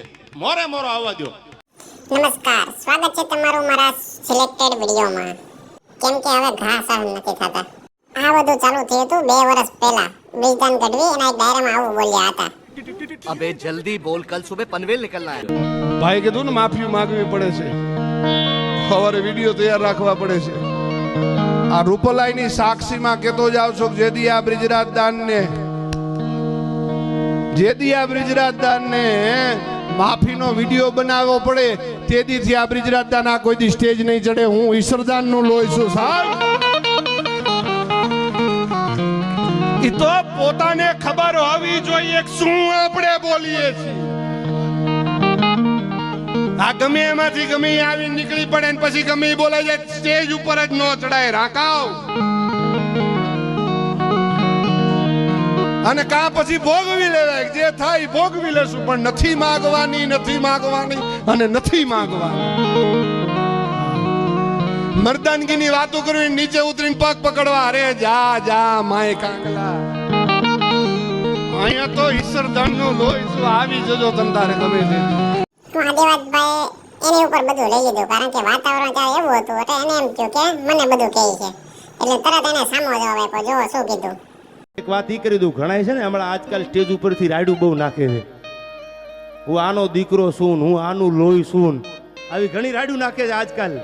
છે. મોરે મોરો આવવા દો નમસ્કાર. સ્વાગત છે તમારું મારા સિલેક્ટેડ વિડીયોમાં. કેમ કે હવે ઘા સહન નથી થતા. આ બધું ચાલુ થયું હતું બે વર્ષ પહેલા. બીજદાન ગઢવી એના એક આવું બોલ્યા હતા. અબે જલ્દી બોલ. કલ સુબે પનવેલ નીકળના હે. ભાઈ કીધું ને માફી માંગવી પડે છે. સવારે વીડિયો તૈયાર રાખવા પડે છે. આ રૂપલાઈની સાક્ષીમાં કેતો જાવ છો જેદી આ બ્રિજરાજ દાનને જેદી આ બ્રિજરાજ દાનને માફીનો વીડિયો બનાવવો પડે. તે દીથી આ બ્રિજરાજ ના કોઈ દી સ્ટેજ નહીં ચડે. હું ઈશ્વરદાનનું લોહી છું, સાહેબ. ઈ તો પોતાને ખબર હોવી જોઈએ શું આપણે બોલીએ છીએ. આ ગમે એમાંથી ગમે આવી નીકળી પડે ને પછી ગમે એ બોલાય જાય, સ્ટેજ ઉપર જ ન ચડાય. રાકાવ અને કા પછી ભોગવી લેવાય? જે થાય ભોગવી લેશું, પણ નથી માગવાની નથી માગવાની અને નથી માગવાની. મર્દાનગીની વાતો કરવી નીચે ઉતરીને પગ પકડવા, અરે જા જા, માય કાંગલા અહીંયા તો ઈશ્વરદાનનું લોહી શું આવી જજો તમ તારે ગમે તે. હું આદિવાસભાઈ એની ઉપર બધું લઈ લીધું, કારણ કે વાતાવરણ ત્યારે એવું હતું, એટલે એને એમ થયું કે મને બધું કહે છે. એટલે તરત એને સામો જવાબ આપ્યો જો શું કીધું. એક વાત ઈ કરી દઉં, ઘણાય છે ને હમણાં આજકાલ સ્ટેજ ઉપરથી રાયડું બહુ નાખે છે. હું આનો દીકરો છું હું આનું લોહી છું આવી ઘણી રાયડું નાખે છે આજકાલ.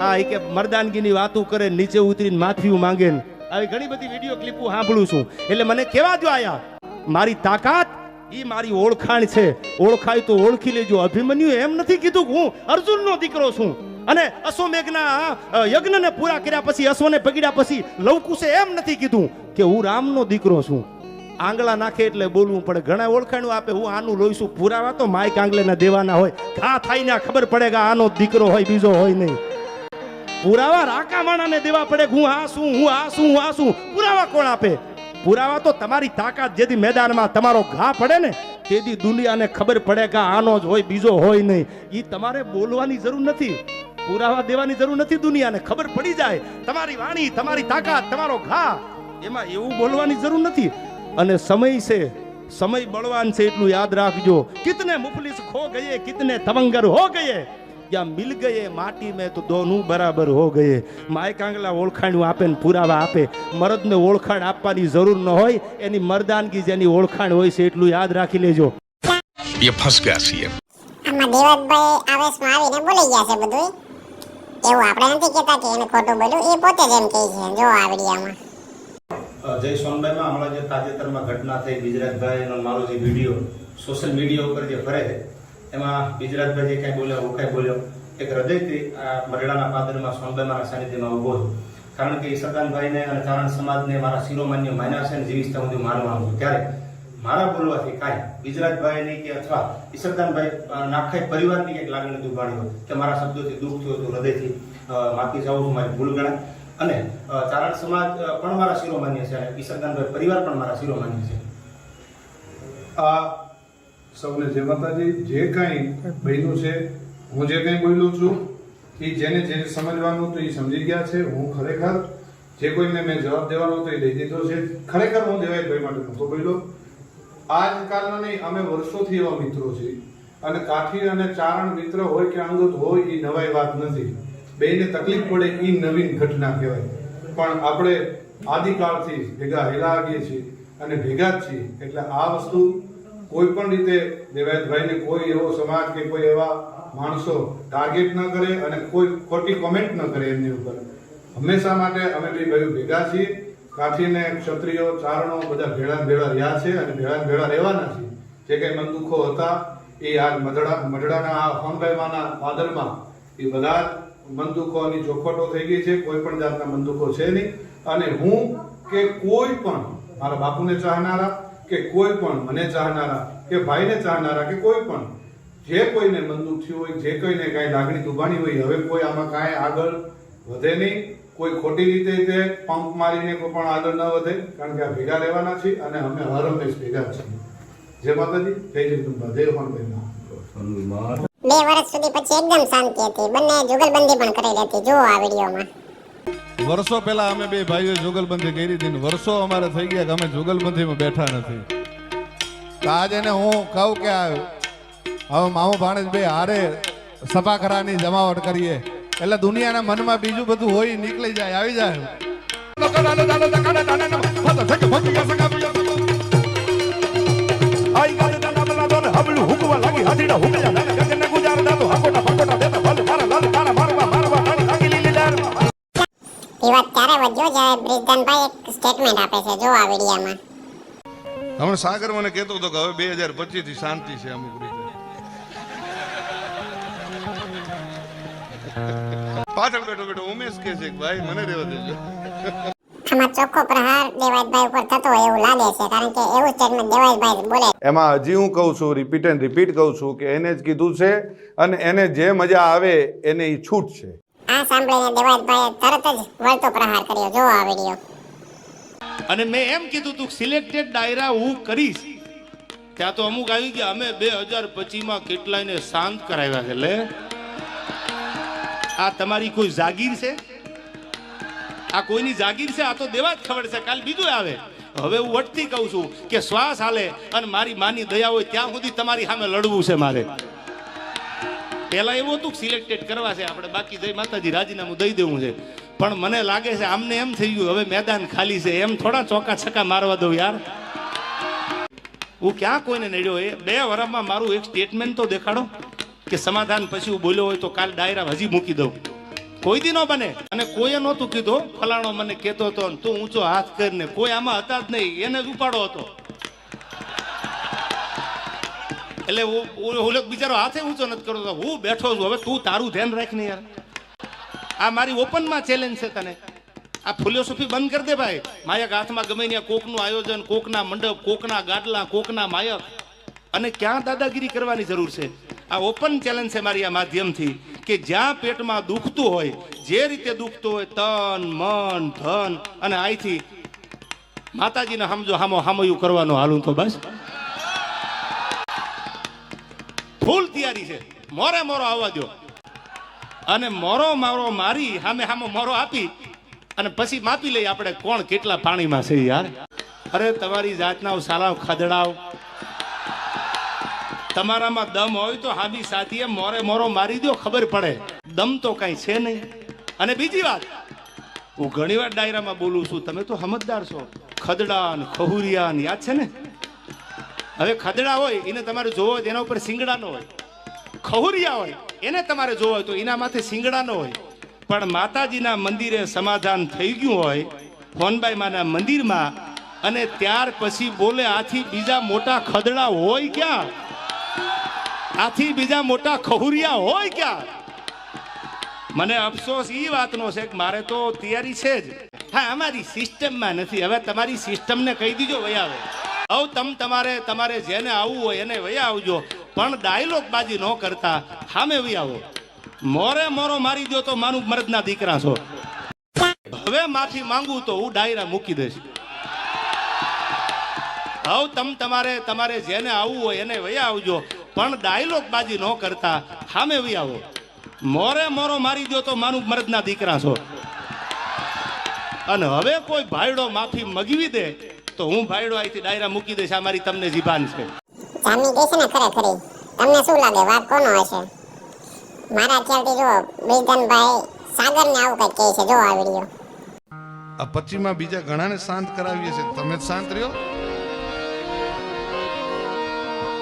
હા, એ કે મર્દાનગીની વાતો કરે, નીચે ઉતરીને માથિયું માંગે ને. આવી ઘણી બધી વીડિયો ક્લિપો સાંભળું છું. એટલે મને કેવા જો આયા? મારી તાકાત એ મારી ઓળખાણ છે. ઓળખાય તો ઓળખી લેજો. અભિમન્યુ એમ નથી કીધું હું અર્જુનનો દીકરો છું. અને અશ્વમેઘના યજ્ઞને પૂરા કર્યા પછી, અશ્વને પકડ્યા પછી લવકુશે એમ નથી કીધું કે હું રામનો દીકરો છું. આંગળા નાખે એટલે બોલવું પડે. ઘણા ઓળખાણું આપે, હું આનું લોહી છું પુરાવા? તો માઇક આંગળેના દેવાના હોય. ઘા થાય ને ખબર પડે કે આનો દીકરો હોય, બીજો હોય નહીં. પુરાવા રાકા માણાને દેવા પડે હું આ શું હું આ શું હું આ શું પુરાવા કોણ આપે? પુરાવા તો તમારી તાકાત જેથી મેદાનમાં તમારો ઘા પડે ને, તેથી દુનિયાને ખબર પડે કે આનો જ હોય, બીજો હોય નહીં. એ તમારે બોલવાની જરૂર નથી. પુરાવા દેવાની જરૂર નથી દુનિયાને ખબર પડી જાય તમારી વાણી તમારી તાકાત તમારો ઘા એમાં એવું બોલવાની જરૂર નથી અને સમય છે સમય બળવાન છે એટલું યાદ રાખજો કિતને મુફલિસ ખો ગયે કિતને તવંગર હો ગયે યા મિલ ગયે માટી મેં તો દોનું બરાબર હો ગયે માય કાંગલા ઓળખાણું આપે ને પુરાવા આપે મરદને ઓળખાણ આપવાની જરૂર ન હોય એની મર્દાનગી જેની ઓળખાણ હોય છે એટલું યાદ રાખી લેજો ये फंस गया सीएम આમાં દેવતભાઈ આવેશમાં આવીને બોલી ગયા છે બધું એવું આપણે નથી કહેતા કે એને ખોટું બોલ્યું. એ પોતે જ એમ કહે છે. જો આ વિડીયોમાં. જય સોનભાઈમાં હમણાં જે તાજેતરમાં ઘટના થઈ બિજરાજભાઈનો મારો જે વીડિયો સોશિયલ મીડિયા ઉપર જે ફરે છે, એમાં ગુજરાતભાઈ જે કાંઈ બોલ્યો, હું કાંઈ બોલ્યો, એક હૃદયથી આ મરડાના પાદરમાં સોનભાઈ મારા સાનિધ્યમાં ઊભો છું. કારણ કે ઈસરદાનભાઈને અને ચારણ સમાજને મારા શિરોમાન્ય માન્યા છે અને જીવિસ્તા માનવા માનવાનું છું. ત્યારે મારા બોલવાથી કાંઈ બિજરાજભાઈની કે અથવા ઈશરદાનભાઈ નાખાઈ પરિવારની કંઈક લાગણી દુભાણી હોય કે મારા શબ્દોથી દુઃખ થયું હતું, હૃદયથી માફી જાઉં છું, મારી ભૂલ ગણાય. અને ચારણ સમાજ પણ મારા શિરોમાન્ય છે અને ઈશરદાનભાઈ પરિવાર પણ મારા શિરોમાન્ય છે. આ સૌને જય માતાજી. જે કાંઈ બન્યું છે, હું જે કાંઈ બોલ્યું છું, એ જેને જેને સમજવાનું હતું એ સમજી ગયા છે. હું ખરેખર, જે કોઈને મેં જવાબ દેવાનો હતો એ દઈ દીધો છે. ખરેખર હું દેવાયતભાઈ માટે નહોતો બોલ્યો. આજકાલના નહીં, અમે વર્ષોથી એવા મિત્રો છીએ. અને કાઠી અને ચારણ મિત્ર હોય કે અંગત હોય એ નવાઈ વાત નથી. બેયને તકલીફ પડે એ નવીન ઘટના કહેવાય. પણ આપણે આદિકાળથી ભેગા હેલા આવીએ છીએ અને ભેગા જ છીએ. એટલે આ વસ્તુ કોઈ પણ રીતે દેવાયતભાઈને કોઈ એવો સમાજ કે કોઈ એવા માણસો ટાર્ગેટ ન કરે અને કોઈ ખોટી કોમેન્ટ ન કરે એમની ઉપર. હંમેશા માટે અમે બે ભાઈઓ ભેગા છીએ. કાઠીને ક્ષત્રિયો, ચારણો બધા ભેળા ભેળા રહ્યા છે અને ભેળા ભેળા રહેવાના છે. જે કંઈ મનદુખો હતા, એ આ મધડા મઢડાના આ હોનભાઈમાના વાદળમાં, એ બધા મનદુખોની ચોખવટો થઈ ગઈ છે. કોઈ પણ જાતના મનદુખો છે નહીં. અને હું કે કોઈ પણ, મારા બાપુને ચાહનારા, કે કોઈ પણ મને ચાહનારા, કે ભાઈને ચાહનારા, કે કોઈ પણ, જે કોઈને મનદુખ થયું હોય, જે કોઈને કાંઈ લાગણી દુભાણી હોય, હવે કોઈ આમાં કાંઈ આગળ વધે નહીં. કોઈ ખોટી રીતે તે પંપ મારીને કોઈ પણ આગળ ન વધે કારણ કે આ ભેગા રહેવાના છે અને અમે હર હંમેશ ભેગા છીએ. જય માતાજી જય જગદંબા જય હનુમાન બે વર્ષ સુધી પછી એકદમ શાંતિ હતી. બંને જુગલબંધી પણ કરી હતી. જુઓ આ વિડીયોમાં. વર્ષો પહેલા અમે બે ભાઈઓ જુગલબંધી કરી હતી વર્ષો અમારે થઈ ગયા કે અમે જુગલબંધીમાં બેઠા નથી. તો આજ એને હું કહું કે હવે મામો ભાણેજ બે હારે સભાખરાની જમાવટ કરીએ. એટલે દુનિયાના મનમાં બીજું બધું હોય નીકળી જાય આવી જાય. એ વાત ત્યારે વધ્યો? જ્યારે બ્રિજદાનભાઈ એક સ્ટેટમેન્ટ આપે છે જો આ વિડીયોમાં. હમણાં સાગર મને કેતો હતો કે હવે બે હજાર પચીસથી શાંતિ છે અમુક રીતે પાછળ બેઠો બેઠો ઉમેશ કે છે ભાઈ મને રહેવા દેજો. આમાં ચોખ્ખો પ્રહાર દેવાયતભાઈ ઉપર થતો હોય એવું લાગે છે કારણ કે એવું સ્ટેટમેન્ટ દેવાયતભાઈ બોલે એમાં હજી હું કહું છું રિપીટ એન્ડ રિપીટ કહું છું કે એને જ કીધું છે અને એને જે મજા આવે એને ઈ છૂટ છે. આ સાંભળીને દેવાયતભાઈએ તરત જ વળતો પ્રહાર કર્યો. જો આ વીડિયો અને મેં એમ કીધું તું સિલેક્ટેડ ડાયરા હું કરીશ. ત્યાં તો અમુક આવી ગયા અમે બે હજાર પચીસમાં કેટલાયને શાંત કરાવ્યા છે લે. આ તમારી કોઈ જાગીર છે? આ કોઈની જાગીર છે? આ તો દેવા જ ખબર છે. કાલ બીજું આવે. હવે હું વટથી કહું છું કે શ્વાસ હાલે અને મારી માની દયા હોય ત્યાં સુધી તમારી સામે લડવું છે મારે. પહેલા એવું હતું સિલેક્ટેડ કરવા છે આપણે. બાકી જય માતાજી, રાજીનામું દઈ દેવું છે. પણ મને લાગે છે આમને એમ થઈ ગયું, હવે મેદાન ખાલી છે. એમ થોડા ચોકા છક્કા મારવા દઉં યાર. હું ક્યાં કોઈને નડ્યો એ? બે વર્ષમાં મારું એક સ્ટેટમેન્ટ તો દેખાડો. કે સમાધાન પછી હું બોલ્યો હોય તો કાલ ડાયરા હજી મૂકી દઉં. કોઈ દી ન બને. અને કોઈએ નહોતું કીધું, ફલાણો મને કહેતો હતો તું ઊંચો હાથ કરીને, કોઈ આમાં હતા જ નહીં, એને જ ઉપાડો હતો. એટલે હું- ઓલો બિચારો હાથે ઊંચો નથી કરતો હું બેઠો છું. હવે તું તારું ધ્યાન રાખ ને યાર. આ મારી ઓપનમાં ચેલેન્જ છે તને. આ ફિલોસોફી બંધ કરી દે ભાઈ. માયક હાથમાં ગમે ત્યાં કોકનું આયોજન, કોકના મંડપ, કોકના ગાડલા, કોકના માયક. અને ક્યાં દાદાગીરી કરવાની જરૂર છે? આ ઓપન ચેલેન્જ છે મારી આ માધ્યમથી કે જ્યાં પેટમાં દુખતું હોય, જે રીતે દુખતું હોય, તન, મન, ધન અને અહીંથી માતાજીને સમજો હામો, હામયું કરવાનું હાલું તો બસ. ફૂલ તૈયારી છે. મોરે મોરો આવવા દો અને મોરો મારો મારી સામે હામો મોરો આપી અને પછી માપી લઈએ આપણે કોણ કેટલા પાણીમાં છે યાર. અરે તમારી જાતના સાલાવ ખદડાવ તમારામાં દમ હોય તો હાબી સાથીએ મોરે મોરો મારી દો ખબર પડે. દમ તો કઈ છે નહીં. અને બીજી વાત, હું ઘણી વાર ડાયરામાં બોલું છું, તમે તો સમજદાર છો. ખદડા ખહુરિયાન, યાદ છે ને? હવે ખદડા હોય, એને તમારે જોવો હોય એના ઉપર સિંગડાનો હોય. ખહુરિયા હોય, એને તમારે જોવો હોય તો એના માથે સિંગડાનો હોય. પણ માતાજીના મંદિરે સમાધાન થઈ ગયું હોય, હોનબાઈ માના મંદિરમાં, અને ત્યાર પછી બોલે આથી બીજા મોટા ખદડા હોય ક્યાં? આથી બીજા મોટા ખહુરિયા હોય ક્યાં? મને અફસોસ એ વાતનો છે કે મારે તો તૈયારી છે જ. હા, અમારી સિસ્ટમમાં નથી. હવે તમારી સિસ્ટમને કહી દીજો વયા આવે. હવે તમ તમારે તમારે જેને આવવું હોય એને વયા આવજો. પણ ડાયલોગ બાજી ન કરતા. સામે વયા આવો. મોરે મોરો મારી દો તો મારું મરદના દીકરા છો. હવે માફી માંગુ તો હું ડાયરા મૂકી દઈશ. હવે તમ તમારે તમારે જેને આવવું હોય એને વયા આવજો. પણ ડાયલોગ બાજી ન કરતા. સામે વી આવો. મોરે મોરો મારી દો તો માનું મરદના દીકરા છો. અને હવે કોઈ ભાઈડો માફી મગવી દે તો હું ભાઈડો અહીંથી ડાયરા મૂકી દઈશ. આ મારી તમને જીભાન છે. જામી ગઈ છે ને ખરેખરી તમને શું લાગે? વાત કોનો હશે? મારા ખ્યાલથી જો બ્રિજદાનભાઈ સાગરને આવું કંઈક કહે છે. જો આ વીડિયો. આ પચીમાં બીજા ઘણાને શાંત કરાવીએ છીએ તમે જ શાંત રહ્યો?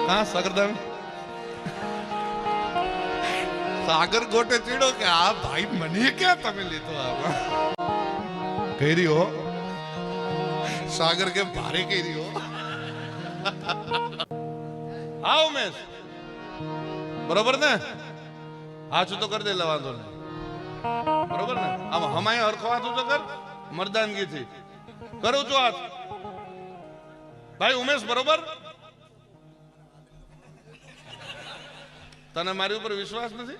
હા સાગરદાન સાગર ગોટે ચીડો કે, આ ભાઈ મને ક્યાં તમે લીધો આમાં? કહી સાગર કે, ભારે કહી રહ્યો હા ઉમેશ બરોબર ને? હાચું તો કરી દે વાંધો નહીં. બરોબર ને? આમ હમાય હરખો હાથ ઊંચો કર, મર્દાનગીથી. કરું છું હાથ. ભાઈ ઉમેશ, બરોબર? તને મારી ઉપર વિશ્વાસ નથી?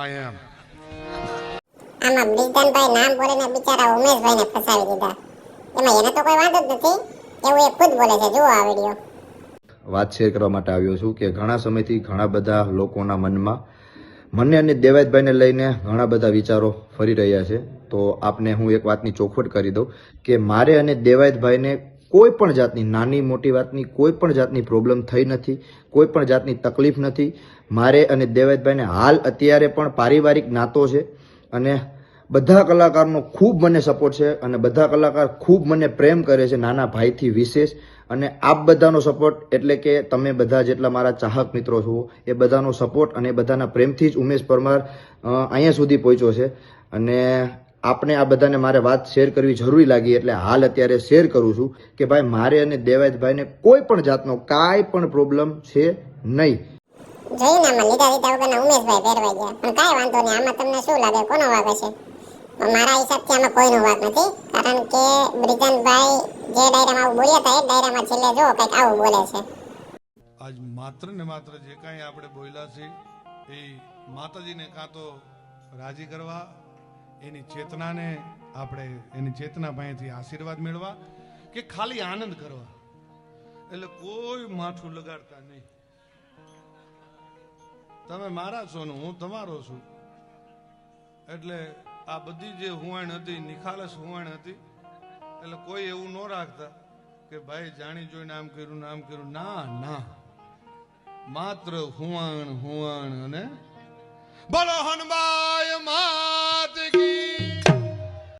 આઈ એમ આમાં બ્રિજદાનભાઈ નામ બોલીને બિચારા ઉમેશભાઈને ફસાવી દીધા. એમાં એને તો કોઈ વાંધો જ નથી. એવું એ ખુદ બોલે છે. જુઓ આ વીડિયો. વાત શેર કરવા માટે આવ્યો છું કે ઘણા સમયથી ઘણા બધા લોકોના મનમાં મને અને દેવાયતભાઈને લઈને ઘણા બધા વિચારો ફરી રહ્યા છે. તો આપને હું એક વાતની ચોખવટ કરી દઉં કે મારે અને દેવાયતભાઈને કોઈ પણ જાતની નાની મોટી વાતની કોઈ પણ જાતની પ્રોબ્લેમ થઈ નથી, કોઈ પણ જાતની તકલીફ નથી. મારે અને દેવાયતભાઈને હાલ અત્યારે પણ પારિવારિક નાતો છે અને બધા કલાકારનો ખૂબ મને સપોર્ટ છે અને બધા કલાકાર ખૂબ મને પ્રેમ કરે છે નાના ભાઈથી વિશેષ. અને આપ બધાનો સપોર્ટ એટલે કે તમે બધા જેટલા મારા ચાહક મિત્રો છો, એ બધાનો સપોર્ટ અને બધાના પ્રેમથી જ ઉમેશ પરમાર અહીંયા સુધી પહોંચ્યો છે. અને આપણે આ બધાને મારે વાત શેર કરવી જરૂરી લાગી એટલે હાલ અત્યારે શેર કરું છું કે ભાઈ મારે અને દેવાયતભાઈને કોઈ પણ જાતનો કાંઈ પણ પ્રોબ્લેમ છે નહીં. જોયું ને આમાં લીધા લીધા વગરના ઉમેશભાઈ ગયા. પણ કાંઈ વાંધો નહીં આમાં તમને શું લાગે કોનો વાગ હશે? પણ મારા હિસાબથી આમાં કોઈનો વાગ નથી કારણ કે બ્રિજનભાઈ જે ડાયરામાં આવું બોલ્યા હતા એ ડાયરામાં છેલ્લે જો કંઈક આવું બોલે છે. આજ માત્ર ને માત્ર જે કાંઈ આપણે બોલ્યા છે એ માતાજીને કાં તો રાજી કરવા એની ચેતનાને આપણે એની ચેતના પાસેથી આશીર્વાદ મેળવા કે ખાલી આનંદ કરવા? એટલે કોઈ માથું લગાડતા નહીં. તમે મારા છો ને હું તમારો છું. એટલે આ બધી જે હુવાણ હતી, નિખાલસ હુવાણ હતી, એટલે કોઈ એવું ન રાખતા કે ભાઈ જાણી જોઈને આમ કર્યું આમ કર્યું. ના ના. માત્ર હુવાણ હુવાણ અને બોલો હનુમાય કી